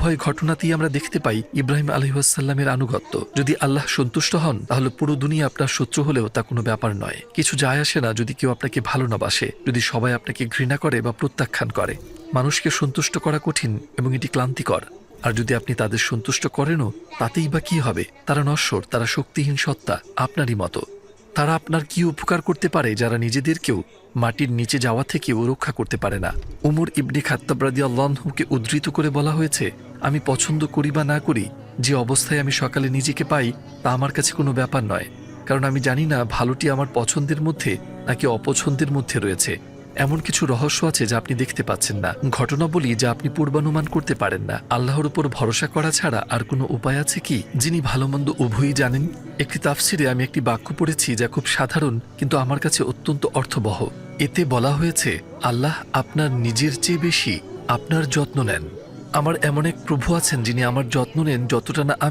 উভয় ঘটনাতেই আমরা দেখতে পাই ইব্রাহিম আলহিহাসাল্লামের আনুগত্য। যদি আল্লাহ সন্তুষ্ট হন, তাহলে পুরো দুনিয়া আপনার শত্রু হলেও তা কোনো ব্যাপার নয়। কিছু যায় আসে না যদি কেউ আপনাকে ভালো না বাসে, যদি সবাই আপনাকে ঘৃণা করে বা প্রত্যাখ্যান করে। মানুষকে সন্তুষ্ট করা কঠিন এবং এটি ক্লান্তিকর। আর যদি আপনি তাদের সন্তুষ্ট করেনও, তাতেই বা কি হবে? তারা নশ্বর, তারা শক্তিহীন সত্তা, আপনারই মতো। তারা আপনার কি উপকার করতে পারে যারা নিজেদেরকেও মাটির নিচে যাওয়া থেকেও রক্ষা করতে পারে না? উমর ইবনি খাত্তাবরাদি আল্লাহকে উদ্ধৃত করে বলা হয়েছে আমি পছন্দ করি বা না করি, যে অবস্থায় আমি সকালে নিজেকে পাই, তা আমার কাছে কোনো ব্যাপার নয়। কারণ আমি জানি না ভালোটি আমার পছন্দের মধ্যে নাকি অপছন্দের মধ্যে রয়েছে। এমন কিছু রহস্য আছে যা আপনি দেখতে পাচ্ছেন না। ঘটনা বলি যা আপনি পূর্বানুমান করতে পারেন না। আল্লাহর উপর ভরসা করা ছাড়া আর কোনো উপায় আছে কি? যিনি ভালো মন্দ উভয়ই জানেন। একটি তাফসিরে আমি একটি বাক্য পড়েছি যা খুব সাধারণ, কিন্তু আমার কাছে অত্যন্ত অর্থবহ। এতে বলা হয়েছে, আল্লাহ আপনার নিজের চেয়ে বেশি আপনার যত্ন নেন। আমার এমন এক প্রভু আছেন যিনি আমার যত্ন নেন যতটা না